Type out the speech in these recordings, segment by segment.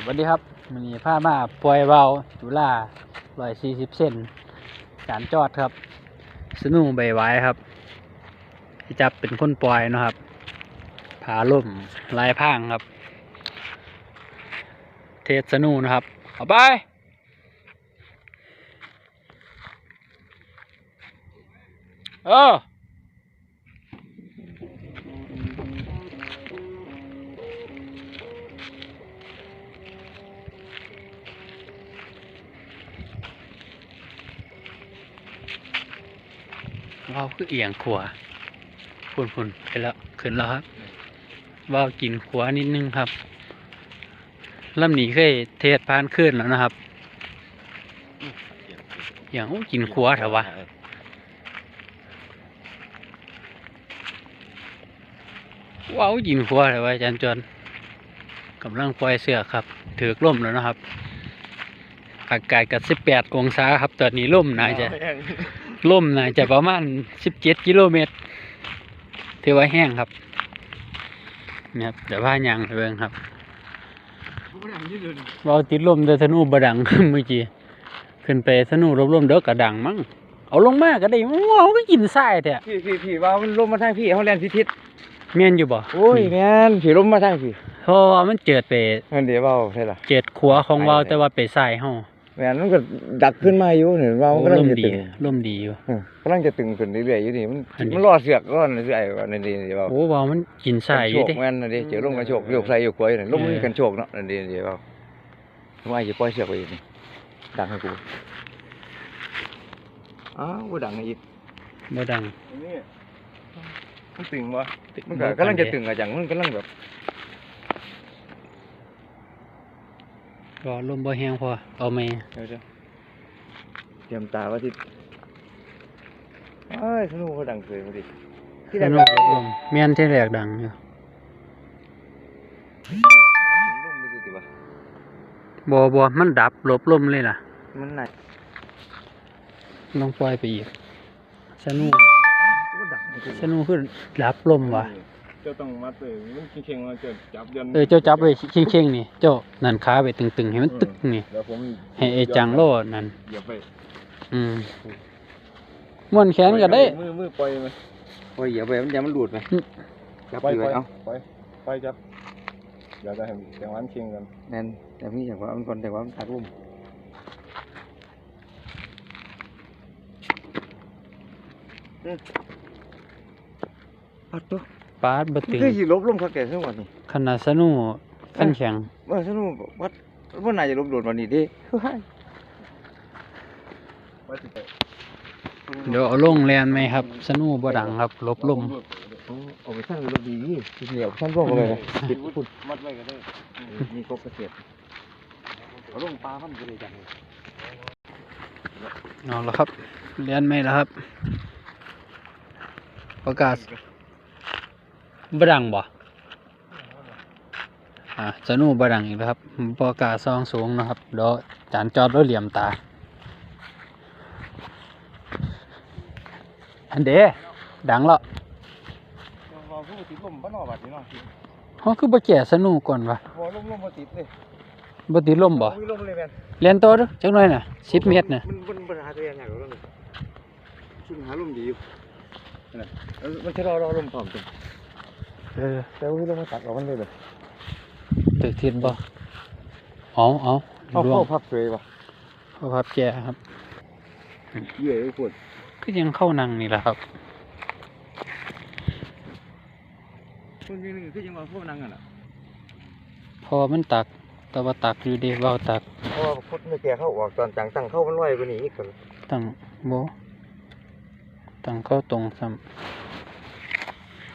สวัสดีครับมันนี้ผ้ามาปล่อยเบาจุฬาร้อยสี่สิบเซนจานจอดครับ สนูใบไว้ครับที่จับเป็นคนปล่อยนะครับผาล่มลายพรางครับ เทสสนูนะครับเอาไปเออ ว่าวคือเอียงขวาพุ่นพุ่นขึ้นแล้วขึ้นแล้วครับว่าวกินขวานิดนึงครับลำหนีเคยเทศพานขึ้นแล้วนะครับ อย่างโอ้กินขวาเถอะวะว้าวกินขวาเถอะวะอาจารย์จวนกำลังปล่อยเสือกครับ ถือกล่มแล้วนะครับอากาศกับสิบแปดองศาครับ ตอนนี้ล่มน่าจะ ล่มน่าจะประมาณสิบเจ็ดกิโลเมตรถือว่าแห้งครับเนี่ยครับเดี๋ยวพายางไปเบิ่งครับเราติดลมแต่ธนูบดังเมื่อกี้ขึ้นไปธนูรบลมเด้อกระดังมั้งเอาลงมาก็ได้ว้าวก็กินทรายแท้พี่พี่พี่ว่ามันลมมาทางพี่เขาแลนพิทิศเมียนอยู่บ่โอ้ยแม่นพี่ลมมาทางพี่เพราะว่ามันเจิดไปนั่นเดี๋ยวเว้าใช่ล่ะเจิดขัวของเราแต่ว่าไปทรายเฮา แม่นมันก็ดักขึ้นมาอยู่เห็นว่ามันโอ้กำลังลมจะดีตึงลมดีอยู่อืมกำลังจะตึงขึ้นเรื่อยๆอยู่นี่มันอันนี้ มันรอเสือกรอเรื่อยๆว่านั่นดีเดี๋ยวเว้าโอ้ว่ามันกินทรายอยู่โชเด้คแม่นนั่นดิเจอลมกันโชคโยกใส่โยกขวาอยู่นั่นลมเออมีกันโชคเนาะนั่นดีเดี๋ยวเว้าทำไมจะปล่อยเสือกไปอีกนี่ดังให้กูอ้าวบ่ดังอีกบ่ดังนี่มันตึงบ่มันก็กำลังจะตึงอะจังมันกำลังแบบ ก็ลมบ่แห้งพอเอาไหมเดี๋ยวจะเตรียมตาว่าที่เอ้ยสนุกเขาดังเคยมาดิที่สแรกนุก็กลมเมียนที่แรกดังอยู่ถึงลมมือสิวะบ่บ่มันดับหลบลมเลยล่ะ มันไหนลองปล่อยไปอีกสนุกก็ดังสนุกคือดับลมว่ะ เจ้าต้องมาตื่นมันเข่งๆมาเจะจับยันเออเจ้าจับไว้เข่งๆนี่ เจ้านั่นขาไปตึงๆให้มันตึกนี่เดี๋ยวผมให้ไอ้จังโลนั่นเหยียบไปอืมม้วนแขนก็ได้มือมือปล่อยไหมโอ้ยอย่าไปมันอย่ามันหลุดไหมจับปล่อยอยู่ปล่อยไว้เอ้าปล่อยปล่อยจับเดี๋ยวจะให้แข่งวันเข่งกันแน่นแต่พี่อย่างว่ามันก่อนแต่ว่ามันตัดลุ่มปัดตัว ปาดบ่ตึงคือสิลบลมเขาแก่ทั้งวันนี่ขนาดสนุกขั้นแข็งว่าสนุกวัดว่าน่าจะลบหลุดวันนี้ดิเฮ้ยไปสิไปเดี๋ยวเอาลงแลนไหมครับ สนุกบ่ดังครับหลบลมเอาไปสร้างลมดีที่เหนียวท่านร่วงเลยนะติดพุดมัดไว้ก็ได้มีกบเกษตรเอาลงปลาพันก็เลยจังเลยเอาละครับแลนไหมแล้วครับ ประกาศ บ่ดังบ่อ่าสนุกบ่ดังอีกแล้วครับประกาศซองสูงนะครับเดี๋ยวจานจอดแล้วเหลี่ยมตา อันเดดังแล้วเราพูดติดลมบ้านนอกแบบนี้เนาะเขาคือบ่แก่สนุกก่อนวะพอลมลมมาติดเลยบ่ติดลมบ่มีลมเลยแมนเรียนต่อเด้อจักหน่อยน่ะ10เมตรน่ะมันมันปัญหาตัวเองอย่างเราเลยชิงหาลมดีอยู่นั่นมันจะรอรอลมพร้อมจัง เออแต่ว่าลมมาตัดออกมันเลยเลยตึกทิศบ่เอาเอาเอาดวเข้างพับเลยป่ะเข้าพับแก่ครับ เยื่อไอ้ขวดก็ยังเข้านั่งนี่แหละครับ คนที่นึงคือยังว่าพวกนั่งอะพอมันตักแต่ว่าตักอยู่เดีเว้าตักเพราะว่าคดไม่แก่เข้าออกตอนจังตั้งเข้ามันลอยกว่านี้อีกคนตั้งบ่ตั้งเข้าตรงซ้ำ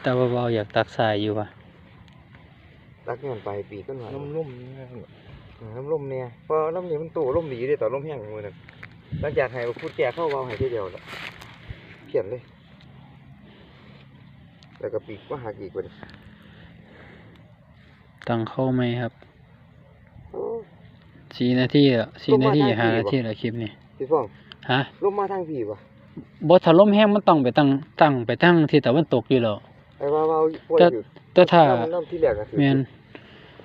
แต่ว่าเว้าอยากตักสายอยู่ว่ะรักเงินไปปีก็หน่อยน้ำลุ่มนี่นะน้ำลมเนี่ยพอลมนี่มันโตลมดีเลยต่อลมแห้งมือนึงหลังจากให้พูดแก่เข้าเบาให้ทีเดียวแล้วเขียนเลย แล้วก็ปีกก็หักอีกคนตั้งเข้าไหมครับสี่นาทีละสี่นาทีห้านาทีละคลิปนี้พี่ฟ้องฮะลมมาทางผีป่ะบ่ถ้าลมแห้งมันต้องไปตั้งตั้งไปตั้งที่ตะวันตกอยู่แล้ว ไอ้ว่าว่าป่วยแต่อยู่แต่ถ้าน้ำน้ำที่แรกก็คือแม่น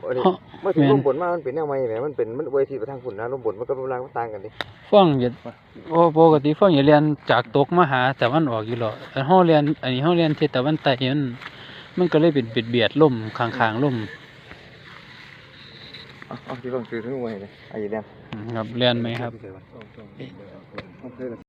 อันนี้เฮาเมื่อถึงแม่น ลมบนมามันเป็นแนวใหม่แหมมันเป็นมันเวทีไปทางฝุ่นนะลมบนมันกับลมล่างมันต่างกันดิฟังอย่าโอ้ปกติฟังอย่าเรียนจากตกมาหาแต่วันออกอยู่หรอกอันเฮาเรียนอันนี้เฮาเรียนทิศตะวันใต้มันมันก็เลยเป็นเบียดเบียดลมข้างๆลมเอาเอาที่ลงคือถึงไว้เลยไอ้เรื่อง ครับเรียนไหมครับต้องต้อง